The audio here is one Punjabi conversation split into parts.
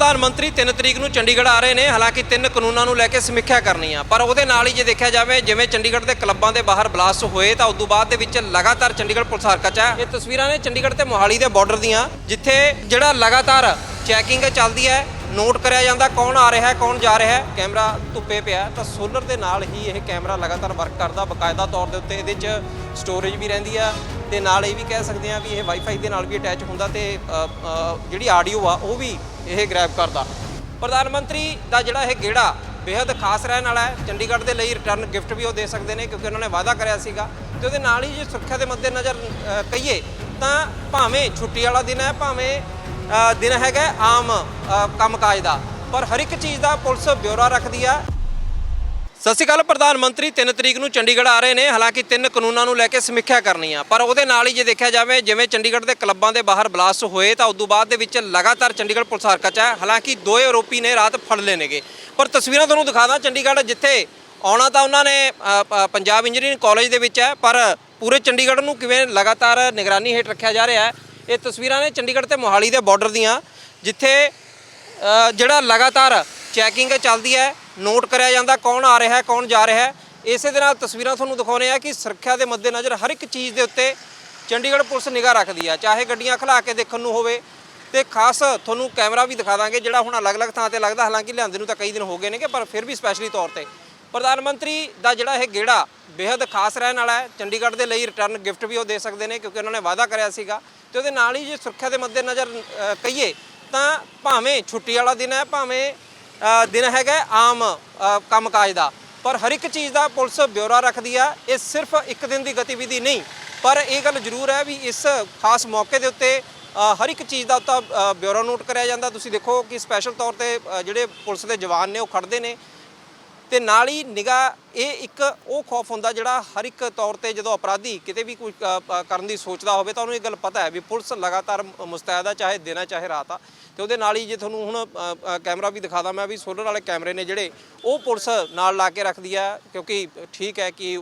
ਪ੍ਰਧਾਨ ਮੰਤਰੀ 3 ਤਰੀਕ ਨੂੰ ਚੰਡੀਗੜ੍ਹ ਆ ਰਹੇ ਨੇ। ਹਾਲਾਂਕਿ ਤਿੰਨ ਕਾਨੂੰਨਾਂ ਨੂੰ ਲੈ ਕੇ ਸਮੀਖਿਆ ਕਰਨੀ ਆ। ਪਰ ਉਹਦੇ ਨਾਲ ਹੀ ਜੇ ਦੇਖਿਆ ਜਾਵੇ, ਜਿਵੇਂ ਚੰਡੀਗੜ੍ਹ ਦੇ ਕਲੱਬਾਂ ਦੇ ਬਾਹਰ ਬਲਾਸਟ ਹੋਏ, ਤਾਂ ਉਦੋਂ ਬਾਅਦ ਦੇ ਵਿੱਚ ਲਗਾਤਾਰ ਚੰਡੀਗੜ੍ਹ ਪੁਲਿਸ ਹਰਕਤ 'ਚ ਹੈ ਇਹ ਤਸਵੀਰਾਂ ਨੇ ਚੰਡੀਗੜ੍ਹ ਤੇ ਮੋਹਾਲੀ ਦੇ ਬਾਰਡਰ ਦੀਆਂ, ਜਿੱਥੇ ਜਿਹੜਾ ਲਗਾਤਾਰ ਚੈਕਿੰਗ ਚੱਲਦੀ ਹੈ ਨੋਟ ਕਰਿਆ ਜਾਂਦਾ ਕੌਣ ਆ ਰਿਹਾ ਹੈ, ਕੌਣ ਜਾ ਰਿਹਾ ਹੈ। ਕੈਮਰਾ ਧੁੱਪੇ ਪਿਆ, ਤਾਂ ਸੋਲਰ ਦੇ ਨਾਲ ਹੀ ਇਹ ਕੈਮਰਾ ਲਗਾਤਾਰ ਵਰਕ ਕਰਦਾ, ਬਕਾਇਦਾ ਤੌਰ ਦੇ ਉੱਤੇ ਇਹਦੇ 'ਚ ਸਟੋਰੇਜ ਵੀ ਰਹਿੰਦੀ ਆ। ਤੇ ਨਾਲ ਇਹ ਵੀ ਕਹਿ ਸਕਦੇ ਆ ਵੀ ਇਹ ਵਾਈਫਾਈ ਦੇ ਨਾਲ ਵੀ ਅਟੈਚ ਹੁੰਦਾ ਤੇ ਜਿਹੜੀ ਆਡੀਓ ਆ, ਉਹ ਵੀ ਇਹ ਗ੍ਰੈਬ ਕਰਦਾ। ਪ੍ਰਧਾਨ ਮੰਤਰੀ ਦਾ ਜਿਹੜਾ ਇਹ ਗੇੜਾ ਬੇहद ਖਾਸ ਰਹਿਣ ਵਾਲਾ ਹੈ। ਚੰਡੀਗੜ੍ਹ ਦੇ ਲਈ ਰਿਟਰਨ ਗਿਫਟ ਵੀ ਉਹ ਦੇ ਸਕਦੇ ਨੇ ਕਿਉਂਕਿ ਉਹਨਾਂ ਨੇ ਵਾਅਦਾ ਕਰਿਆ ਸੀਗਾ ਤੇ ਉਹਦੇ ਨਾਲ ਹੀ ਜੇ ਸੁਰੱਖਿਆ ਦੇ ਮੱਦੇਨਜ਼ਰ ਅ, ਕਹੀਏ ਤਾਂ ਭਾਵੇਂ ਛੁੱਟੀ ਵਾਲਾ ਦਿਨ ਹੈ ਭਾਵੇਂ ਦਿਨ ਹੈਗਾ ਆਮ ਅ, ਕੰਮਕਾਜ ਦਾ। ਪਰ ਹਰ ਇੱਕ ਚੀਜ਼ ਦਾ ਪੁਲਿਸ ਬਿਊਰਾ ਰੱਖਦੀ ਆ। ਸਤਿ ਸ਼੍ਰੀ ਅਕਾਲ, ਪ੍ਰਧਾਨ ਮੰਤਰੀ 3 ਤਰੀਕ ਨੂੰ ਚੰਡੀਗੜ੍ਹ ਆ ਰਹੇ ਨੇ। ਹਾਲਾਂਕਿ ਤਿੰਨ ਕਾਨੂੰਨਾਂ ਨੂੰ ਲੈ ਕੇ ਸਮੀਖਿਆ ਕਰਨੀ ਆ, ਪਰ ਉਹਦੇ ਨਾਲ ਹੀ ਜੇ ਦੇਖਿਆ ਜਾਵੇ, ਜਿਵੇਂ ਚੰਡੀਗੜ੍ਹ ਦੇ ਕਲੱਬਾਂ ਦੇ ਬਾਹਰ ਬਲਾਸਟ ਹੋਏ, ਤਾਂ ਉਦੋਂ ਬਾਅਦ ਦੇ ਵਿੱਚ ਲਗਾਤਾਰ ਚੰਡੀਗੜ੍ਹ ਪੁਲਿਸ ਹਰਕਤ 'ਚ ਹੈ ਹਾਲਾਂਕਿ ਦੋ ਆਰੋਪੀ ਨੇ ਰਾਤ ਫੜ ਲਏ ਨੇਗੇ। ਪਰ ਤਸਵੀਰਾਂ ਤੁਹਾਨੂੰ ਦਿਖਾਦਾ ਚੰਡੀਗੜ੍ਹ ਜਿੱਥੇ ਆਉਣਾ ਤਾਂ ਉਹਨਾਂ ਨੇ ਪੰਜਾਬ ਇੰਜੀਨੀਅਰਿੰਗ ਕਾਲਜ ਦੇ ਵਿੱਚ ਹੈ, ਪਰ ਪੂਰੇ ਚੰਡੀਗੜ੍ਹ ਨੂੰ ਕਿਵੇਂ ਲਗਾਤਾਰ ਨਿਗਰਾਨੀ ਹੇਠ ਰੱਖਿਆ ਜਾ ਰਿਹਾ ਹੈ, ਇਹ ਤਸਵੀਰਾਂ ਨੇ ਚੰਡੀਗੜ੍ਹ ਤੇ ਮੋਹਾਲੀ ਦੇ ਬਾਰਡਰ ਦੀਆਂ, ਜਿੱਥੇ ਜਿਹੜਾ ਲਗਾਤਾਰ ਚੈਕਿੰਗ ਚੱਲਦੀ ਹੈ ਨੋਟ ਕਰਿਆ ਜਾਂਦਾ ਕੌਣ ਆ ਰਿਹਾ ਹੈ, ਕੌਣ ਜਾ ਰਿਹਾ ਹੈ। ਇਸੇ ਦੇ ਨਾਲ ਤਸਵੀਰਾਂ ਤੁਹਾਨੂੰ ਦਿਖਾਉਣੇ ਆ ਕਿ ਸੁਰੱਖਿਆ ਦੇ ਮੱਦੇਨਜ਼ਰ ਹਰ ਇੱਕ ਚੀਜ਼ ਦੇ ਉੱਤੇ ਚੰਡੀਗੜ੍ਹ ਪੁਲਿਸ ਨਿਗਾਹ ਰੱਖਦੀ ਆ, ਚਾਹੇ ਗੱਡੀਆਂ ਖਲਾ ਕੇ ਦੇਖਣ ਨੂੰ ਹੋਵੇ। ਤੇ ਖਾਸ ਤੁਹਾਨੂੰ ਕੈਮਰਾ ਵੀ ਦਿਖਾ ਦਾਂਗੇ, ਜਿਹੜਾ ਹੁਣ ਅਲੱਗ-ਅਲੱਗ ਥਾਂ ਤੇ ਲੱਗਦਾ, ਹਾਲਾਂਕਿ ਲਿਆਂਦੇ ਨੂੰ ਤਾਂ ਕਈ ਦਿਨ ਹੋ ਗਏ ਨੇਗੇ, ਪਰ ਫਿਰ ਵੀ ਸਪੈਸ਼ਲੀ ਤੌਰ ਤੇ। ਪ੍ਰਧਾਨ ਮੰਤਰੀ ਦਾ ਜਿਹੜਾ ਇਹ ਗੇੜਾ ਬੇहद ਖਾਸ ਰਹਿਣ ਵਾਲਾ ਹੈ। ਚੰਡੀਗੜ੍ਹ ਦੇ ਲਈ ਰਿਟਰਨ ਗਿਫਟ ਵੀ ਉਹ ਦੇ ਸਕਦੇ ਨੇ, ਕਿਉਂਕਿ ਉਹਨਾਂ ਨੇ ਵਾਅਦਾ ਕਰਿਆ ਸੀਗਾ। ਤੇ ਉਹਦੇ ਨਾਲ ਹੀ ਜੇ ਸੁਰੱਖਿਆ ਦੇ ਮੱਦੇਨਜ਼ਰ ਕਹੀਏ ਤਾਂ ਭਾਵੇਂ ਛੁੱਟੀ ਵਾਲਾ ਦਿਨ ਹੈ, ਭਾਵੇਂ ਦਿਨ ਹੈਗਾ ਆਮ ਅ, ਕੰਮਕਾਜ ਦਾ। ਪਰ ਹਰ ਇੱਕ ਚੀਜ਼ ਦਾ ਪੁਲਿਸ ਬਿਊਰਾ ਰੱਖਦੀ ਆ ਇਹ ਸਿਰਫ ਇੱਕ ਦਿਨ ਦੀ ਗਤੀਵਿਧੀ ਨਹੀਂ। ਪਰ ਇਹ ਗੱਲ ਜ਼ਰੂਰ ਹੈ ਵੀ ਇਸ ਖਾਸ ਮੌਕੇ ਦੇ ਉੱਤੇ ਹਰ ਇੱਕ ਚੀਜ਼ ਦਾ ਉੱਤਾ ਅ, ਬਿਊਰਾ ਨੋਟ ਕਰਿਆ ਜਾਂਦਾ। ਤੁਸੀਂ ਦੇਖੋ ਕਿ ਸਪੈਸ਼ਲ ਤੌਰ ਤੇ ਜਿਹੜੇ ਪੁਲਿਸ ਦੇ ਜਵਾਨ ਨੇ ਉਹ ਖੜਦੇ ਨੇ। ਤੇ ਨਾਲ ਹੀ ਨਿਗਾਹ ਇਹ ਇੱਕ ਉਹ ਖੌਫ ਹੁੰਦਾ ਜਿਹੜਾ ਹਰ ਇੱਕ ਤੌਰ ਤੇ ਜਦੋਂ ਅਪਰਾਧੀ ਕਿਤੇ ਵੀ ਕੋਈ ਕਰਨ ਦੀ ਸੋਚਦਾ ਹੋਵੇ ਤਾਂ ਉਹਨੂੰ ਇਹ ਗੱਲ ਪਤਾ ਹੈ ਵੀ ਪੁਲਿਸ ਲਗਾਤਾਰ ਮੁਸਤੈਦ ਆ, ਚਾਹੇ ਦਿਨ ਆ, ਚਾਹੇ ਰਾਤ ਆ। ਤੇ ਉਹਦੇ ਨਾਲ ਹੀ ਜੇ ਤੁਹਾਨੂੰ ਹੁਣ ਕੈਮਰਾ ਵੀ ਦਿਖਾਦਾ ਮੈਂ ਵੀ, ਸੋਲਰ ਵਾਲੇ ਕੈਮਰੇ ਨੇ ਜਿਹੜੇ, ਉਹ ਪੁਲਿਸ ਨਾਲ ਲਾ ਕੇ ਰੱਖਦੀ ਆ, ਕਿਉਂਕਿ ਠੀਕ ਹੈ ਕਿ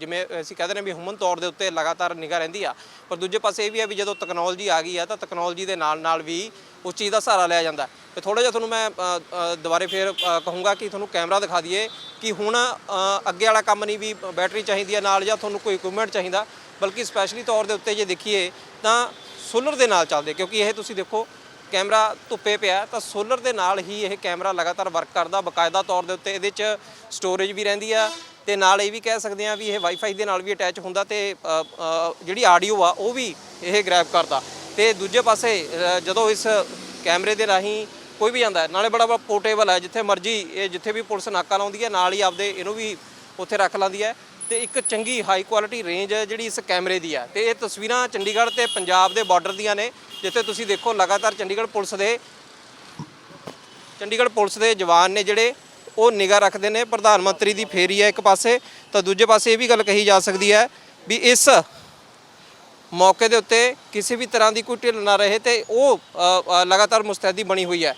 ਜਿਵੇਂ ਅਸੀਂ ਕਹਿੰਦੇ ਨੇ ਵੀ ਹੁਮਨ ਤੌਰ ਦੇ ਉੱਤੇ ਲਗਾਤਾਰ ਨਿਗਾਹ ਰਹਿੰਦੀ ਆ। ਪਰ ਦੂਜੇ ਪਾਸੇ ਇਹ ਵੀ ਆ ਵੀ ਜਦੋਂ ਟੈਕਨੋਲੋਜੀ ਆ ਗਈ ਆ, ਤਾਂ ਟੈਕਨੋਲੋਜੀ ਦੇ ਨਾਲ ਨਾਲ ਵੀ ਉਸ ਚੀਜ਼ ਦਾ ਸਹਾਰਾ ਲਿਆ ਜਾਂਦਾ ਤੇ ਥੋੜਾ ਜਿਹਾ ਤੁਹਾਨੂੰ ਮੈਂ ਦੁਬਾਰੇ ਫੇਰ ਕਹੂੰਗਾ ਕਿ ਤੁਹਾਨੂੰ ਕੈਮਰਾ ਦਿਖਾ ਦਈਏ। ਕਿ ਹੁਣ ਅੱਗੇ ਵਾਲਾ ਕੰਮ ਨਹੀਂ ਵੀ ਬੈਟਰੀ ਚਾਹੀਦੀ ਹੈ ਨਾਲ ਜਾਂ ਤੁਹਾਨੂੰ ਕੋਈ ਇਕਵਿਪਮੈਂਟ ਚਾਹੀਦਾ, ਬਲਕਿ ਸਪੈਸ਼ਲੀ ਤੌਰ ਦੇ ਉੱਤੇ ਜੇ ਦੇਖੀਏ, ਤਾਂ ਸੋਲਰ ਦੇ ਨਾਲ ਚੱਲਦੇ, ਕਿਉਂਕਿ ਇਹ ਤੁਸੀਂ ਦੇਖੋ, ਕੈਮਰਾ ਧੁੱਪੇ ਪਿਆ, ਤਾਂ ਸੋਲਰ ਦੇ ਨਾਲ ਹੀ ਇਹ ਕੈਮਰਾ ਲਗਾਤਾਰ ਵਰਕ ਕਰਦਾ, ਬਕਾਇਦਾ ਤੌਰ ਦੇ ਉੱਤੇ ਇਹਦੇ 'ਚ ਸਟੋਰੇਜ ਵੀ ਰਹਿੰਦੀ ਆ, ਤੇ ਨਾਲ ਇਹ ਵੀ ਕਹਿ ਸਕਦੇ ਆ ਵੀ ਇਹ ਵਾਈਫਾਈ ਦੇ ਨਾਲ ਵੀ ਅਟੈਚ ਹੁੰਦਾ ਤੇ ਜਿਹੜੀ ਆਡੀਓ ਆ, ਉਹ ਵੀ ਇਹ ਗ੍ਰੈਬ ਕਰਦਾ। ਤੇ ਦੂਜੇ ਪਾਸੇ ਜਦੋਂ ਇਸ ਕੈਮਰੇ ਦੇ ਰਾਹੀਂ ਕੋਈ ਵੀ ਜਾਂਦਾ ਨਾਲੇ ਬੜਾ ਬੜਾ ਪੋਰਟੇਬਲ ਹੈ ਜਿੱਥੇ ਮਰਜ਼ੀ, ਇਹ ਜਿੱਥੇ ਵੀ ਪੁਲਿਸ ਨਾਕਾ ਲਾਉਂਦੀ ਹੈ ਨਾਲ ਹੀ ਆਪਦੇ ਇਹਨੂੰ ਵੀ ਉੱਥੇ ਰੱਖ ਲਾਂਦੀ ਹੈ ਤੇ ਇੱਕ ਚੰਗੀ ਹਾਈ ਕੁਆਲਿਟੀ ਰੇਂਜ ਹੈ ਜਿਹੜੀ ਇਸ ਕੈਮਰੇ ਦੀ ਹੈ ਤੇ ਇਹ ਤਸਵੀਰਾਂ ਚੰਡੀਗੜ੍ਹ ਤੇ ਪੰਜਾਬ ਦੇ ਬਾਰਡਰ ਦੀਆਂ ਨੇ, ਜਿੱਥੇ ਤੁਸੀਂ ਦੇਖੋ ਲਗਾਤਾਰ ਚੰਡੀਗੜ੍ਹ ਪੁਲਿਸ ਦੇ ਚੰਡੀਗੜ੍ਹ ਪੁਲਿਸ ਦੇ ਜਵਾਨ ਨੇ ਜਿਹੜੇ, ਉਹ ਨਿਗਾਹ ਰੱਖਦੇ ਨੇ, ਪ੍ਰਧਾਨ ਮੰਤਰੀ ਦੀ ਫੇਰੀ ਹੈ ਇੱਕ ਪਾਸੇ, ਤਾਂ ਦੂਜੇ ਪਾਸੇ ਇਹ ਵੀ ਗੱਲ ਕਹੀ ਜਾ ਸਕਦੀ ਹੈ ਵੀ ਇਸ ਮੌਕੇ ਦੇ ਉੱਤੇ ਕਿਸੇ ਵੀ ਤਰ੍ਹਾਂ ਦੀ ਕੋਈ ਢਿੱਲ ਨਾ ਰਹੇ ਤੇ ਉਹ ਲਗਾਤਾਰ ਮੁਸਤੈਦੀ ਬਣੀ ਹੋਈ ਹੈ।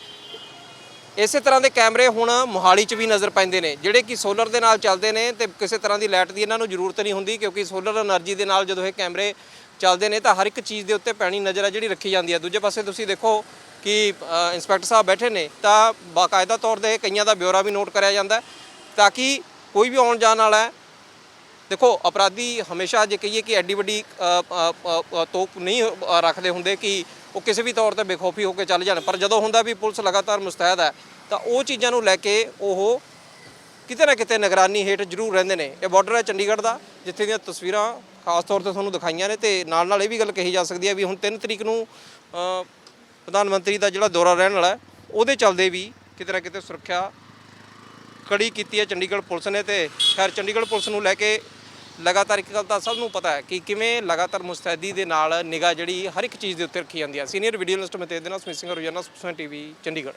ਇਸੇ ਤਰ੍ਹਾਂ ਦੇ ਕੈਮਰੇ ਹੁਣ ਮੋਹਾਲੀ 'ਚ ਵੀ ਨਜ਼ਰ ਪੈਂਦੇ ਨੇ, ਜਿਹੜੇ ਕਿ ਸੋਲਰ ਦੇ ਨਾਲ ਚੱਲਦੇ ਨੇ ਤੇ ਕਿਸੇ ਤਰ੍ਹਾਂ ਦੀ ਲਾਈਟ ਦੀ ਇਹਨਾਂ ਨੂੰ ਜ਼ਰੂਰਤ ਨਹੀਂ ਹੁੰਦੀ ਕਿਉਂਕਿ ਸੋਲਰ એનર્ਜੀ ਦੇ ਨਾਲ ਜਦੋਂ ਇਹ ਕੈਮਰੇ ਚੱਲਦੇ ਨੇ ਤਾਂ ਹਰ ਇੱਕ ਚੀਜ਼ ਦੇ ਉੱਤੇ ਪੈਣੀ ਨਜ਼ਰ ਹੈ ਜਿਹੜੀ ਰੱਖੀ ਜਾਂਦੀ ਹੈ। ਦੂਜੇ ਪਾਸੇ ਤੁਸੀਂ ਦੇਖੋ ਕਿ ਇੰਸਪੈਕਟਰ ਸਾਹਿਬ ਬੈਠੇ ਨੇ ਤਾਂ ਬਾਕਾਇਦਾ ਤੌਰ ਤੇ ਕਈਆਂ ਦਾ ਬਿਉਰਾ ਵੀ ਨੋਟ ਕਰਿਆ ਜਾਂਦਾ ਤਾਂ ਕਿ ਕੋਈ ਵੀ ਆਉਣ ਜਾਣ ਵਾਲਾ ਦੇਖੋ, ਅਪਰਾਧੀ ਹਮੇਸ਼ਾ ਜੇ ਕਹੀਏ ਕਿ ਐਡੀ ਵੱਡੀ ਤੋਪ ਨਹੀਂ ਰੱਖਦੇ ਹੁੰਦੇ ਕਿ ਉਹ ਕਿਸੇ ਵੀ ਤੌਰ ਤੇ ਬੇਖੌਫੀ ਹੋ ਕੇ ਚੱਲ ਜਾਣ। ਪਰ ਜਦੋਂ ਹੁੰਦਾ ਵੀ ਪੁਲਿਸ ਲਗਾਤਾਰ ਮੁਸਤੈਦ ਹੈ, ਤਾਂ ਉਹ ਚੀਜ਼ਾਂ ਨੂੰ ਲੈ ਕੇ ਉਹ ਕਿਤੇ ਨਾ ਕਿਤੇ ਨਿਗਰਾਨੀ ਹੇਠ ਜ਼ਰੂਰ ਰਹਿੰਦੇ ਨੇ। ਇਹ ਬਾਰਡਰ ਹੈ ਚੰਡੀਗੜ੍ਹ ਦਾ, ਜਿੱਥੇ ਦੀਆਂ ਤਸਵੀਰਾਂ ਖਾਸ ਤੌਰ ਤੇ ਤੁਹਾਨੂੰ ਦਿਖਾਈਆਂ ਨੇ ਤੇ ਨਾਲ ਨਾਲ ਇਹ ਵੀ ਗੱਲ ਕਹੀ ਜਾ ਸਕਦੀ ਹੈ ਵੀ ਹੁਣ 3 ਤਰੀਕ ਨੂੰ ਪ੍ਰਧਾਨ ਮੰਤਰੀ ਦਾ ਜਿਹੜਾ ਦੌਰਾ ਰਹਿਣ ਵਾਲਾ ਉਹਦੇ ਚੱਲਦੇ ਵੀ ਕਿਤੇ ਨਾ ਕਿਤੇ ਸੁਰੱਖਿਆ ਕੜੀ ਕੀਤੀ ਹੈ ਚੰਡੀਗੜ੍ਹ ਪੁਲਿਸ ਨੇ ਤੇ ਖੈਰ ਚੰਡੀਗੜ੍ਹ ਪੁਲਿਸ ਨੂੰ ਲੈ ਕੇ ਲਗਾਤਾਰ ਇੱਕ ਗੱਲ ਤਾਂ ਸਭ ਨੂੰ ਪਤਾ ਹੈ ਕਿ ਕਿਵੇਂ ਲਗਾਤਾਰ ਮੁਸਤੈਦੀ ਦੇ ਨਾਲ ਨਿਗਾਹ ਜਿਹੜੀ ਹਰ ਇੱਕ ਚੀਜ਼ ਦੇ ਉੱਤੇ ਰੱਖੀ ਜਾਂਦੀ ਹੈ। ਸੀਨੀਅਰ ਵੀਡੀਓ ਜਰਨਲਿਸਟ ਮਤੇਦ ਦੇ ਨਾਲ ਸਮਿਸਿੰਗ ਰੋਜ਼ਾਨਾ ਸਪੋਕਸਮੈਨ ਟੀਵੀ, ਚੰਡੀਗੜ੍ਹ।